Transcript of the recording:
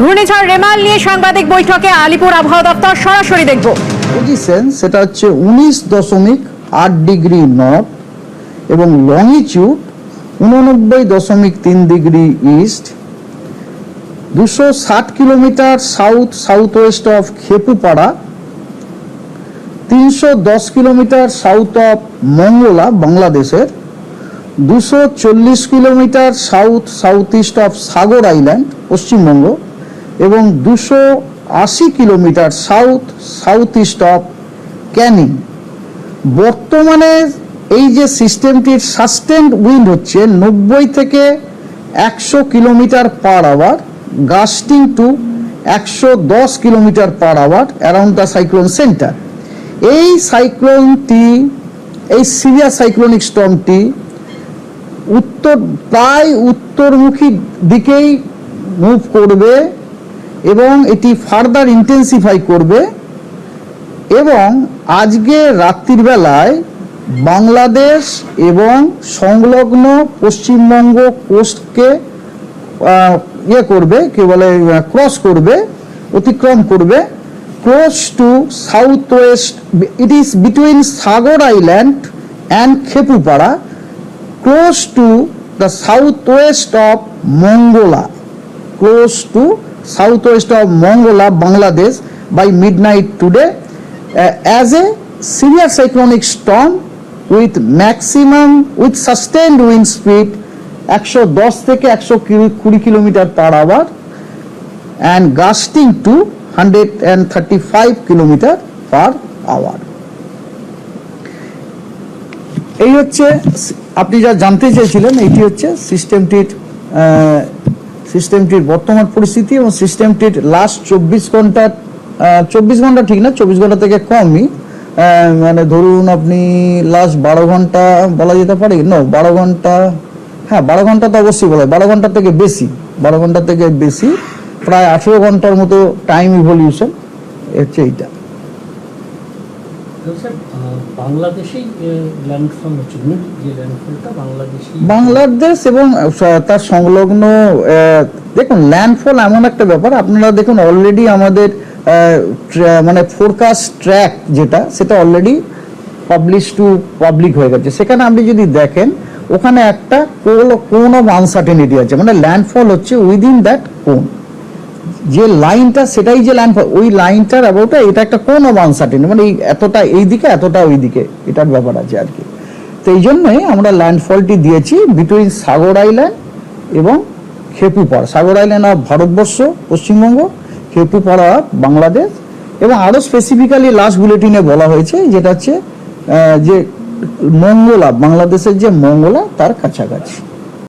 ঘূর্ণিঝড় রেমাল নিয়ে সাংবাদিক বৈঠকে আলিপুর আবহাওয়া দপ্তর সরাসরি দেখব। পজিশন সেটা হচ্ছে উনিশ দশমিক আট ডিগ্রি নর্থ এবং লংিটিউড উননব্বই দশমিক তিন ডিগ্রি ইস্ট। দুশো ষাট kilometre south south west of Khepupara. তিনশো দশ কিলোমিটার সাউথ অফ মঙ্গলা, বাংলাদেশের। দুশো চল্লিশ kilometre south south east of Sagar island Paschimbanga. এবং দুশো আশি kilometre south south east of Canning বর্তমানে এই যে সিস্টেমটির সাস্টেন্ড উইন্ড হচ্ছে নব্বই থেকে একশো kilometre per hour gusting to একশো দশ kilometre per hour around the cyclone centre এই সাইক্লোনটি এই সিরিয়াস সাইক্লোনিক স্টর্মটি উত্তর, প্রায় উত্তরমুখী দিকেই মুভ করবে এবং এটি ফার্দার ইন্টেন্সিফাই করবে এবং আজকে রাত্রির বেলায় বাংলাদেশ এবং সংলগ্ন পশ্চিমবঙ্গ কোস্টকে ইয়ে করবে, কি বলে ক্রস করবে, অতিক্রম করবে close to south west it is between Sagar island and Khepupara close to the south west of Mongla close south west of Mongla Bangladesh by midnight today as a severe cyclonic storm with maximum with sustain wind speed একশো দশ থেকে একশো কুড়ি kilometre per hour and gusting to hundred and thirty five kilometre per hour এই হচ্ছে, আপনি যা জানতে চেয়েছিলেন, এটি হচ্ছে সিস্টেমটির সিস্টেমটির বর্তমান পরিস্থিতি এবং সিস্টেমটির লাস্ট চব্বিশ ঘণ্টার চব্বিশ ঘণ্টা ঠিক না, চব্বিশ ঘণ্টা থেকে কমই মানে ধরুন আপনি লাস্ট বারো ঘণ্টা বলা যেতে পারে নো বারো ঘণ্টা হ্যাঁ বারো ঘণ্টা তো অবশ্যই বলা। বারো ঘণ্টা থেকে বেশি, বারো ঘণ্টা থেকে বেশি, প্রায় আঠেরো ঘণ্টার মতো টাইম ইভলিউশন হচ্ছে এইটা স্যার আহ, বাংলাদেশেই ল্যান্ডফল হচ্ছে মিড যে ল্যান্ডফলটা বাংলাদেশি বাংলাদেশ এবং তার সংলগ্ন দেখুন ল্যান্ডফল এমন একটা ব্যাপার, আপনারা দেখুন অলরেডি আমাদের মানে ফোরকাস্ট ট্র্যাক যেটা, সেটা অলরেডি পাবলিশ টু পাবলিক হয়ে গেছে। সেখানে আপনি যদি দেখেন, ওখানে একটা কোন কোন আনসার্টেনিটি আছে মানে ল্যান্ডফল হচ্ছে উইদিন দ্যাট কোন যে লাইনটা, সেটাই যে লাইন ওই লাইনটার অ্যাবাউটটা এটা একটা কোন আনসার্টেন মানে এই এতটা এই দিকে, এতটা ওই দিকে, এটার ব্যাপার আছে আর কি। তো এই জন্যই আমরা ল্যান্ডফলটি দিয়েছি বিটুইন সাগর আইল্যান্ড এবং খেপুপাড়া সাগর আইল্যান্ড অফ ভারতবর্ষ পশ্চিমবঙ্গ খেপুপাড়া বাংলাদেশ এবং আরও স্পেসিফিক্যালি লাস্ট বুলেটিনে বলা হয়েছে, যেটা হচ্ছে যে মঙ্গলা, বাংলাদেশের যে মঙ্গলা, তার কাছাকাছি।